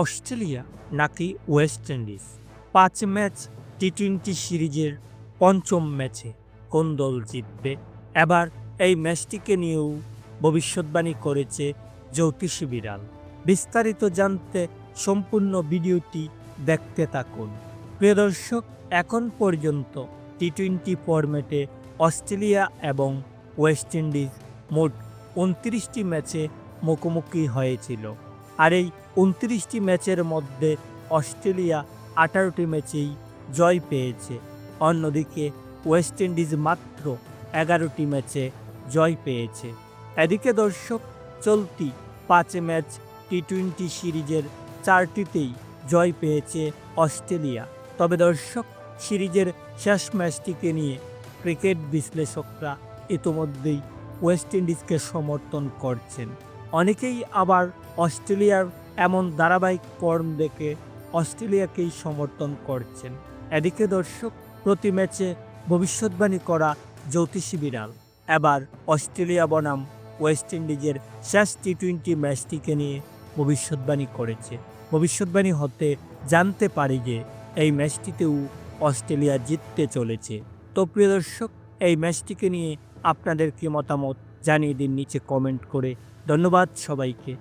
Australia নাকি West Indies? পাঁচ match T twenty সিরিজের পঞ্চম ম্যাচে কোন দল জিতবে? এবার এই ম্যাচটিকে নিয়েও ভবিষ্যৎবাণী করেছে জ্যোতিষী বিড়াল। বিস্তারিত জানতে সম্পূর্ণ ভিডিওটি দেখতে থাকুন। প্রিয় দর্শক, এখন পর্যন্ত টি টোয়েন্টি ফরম্যাটে অস্ট্রেলিয়া এবং ওয়েস্ট ইন্ডিজ মোট উনত্রিশটি ম্যাচে মুখোমুখি হয়েছিল। আর এই উনত্রিশটি ম্যাচের মধ্যে অস্ট্রেলিয়া আঠারোটি ম্যাচেই জয় পেয়েছে। অন্যদিকে ওয়েস্ট ইন্ডিজ মাত্র এগারোটি ম্যাচে জয় পেয়েছে। এদিকে দর্শক, চলতি পাঁচ ম্যাচ টি টোয়েন্টি সিরিজের চারটিতেই জয় পেয়েছে অস্ট্রেলিয়া। তবে দর্শক, সিরিজের শেষ ম্যাচটিকে নিয়ে ক্রিকেট বিশ্লেষকরা ইতোমধ্যেই ওয়েস্ট ইন্ডিজকে সমর্থন করছেন। অনেকেই আবার অস্ট্রেলিয়ার এমন ধারাবাহিক ফর্ম দেখে অস্ট্রেলিয়াকেই সমর্থন করছেন। এদিকে দর্শক, প্রতি ম্যাচে ভবিষ্যৎবাণী করা জ্যোতিষী বিড়াল। এবার অস্ট্রেলিয়া বনাম ওয়েস্ট ইন্ডিজের শেষ টি টোয়েন্টি ম্যাচটিকে নিয়ে ভবিষ্যৎবাণী করেছে। ভবিষ্যৎবাণী হতে জানতে পারি যে এই ম্যাচটিতেও অস্ট্রেলিয়া জিততে চলেছে। তো প্রিয় দর্শক, এই ম্যাচটিকে নিয়ে আপনাদের কি মতামত জানিয়ে দিন নিচে কমেন্ট করে। ধন্যবাদ সবাইকে।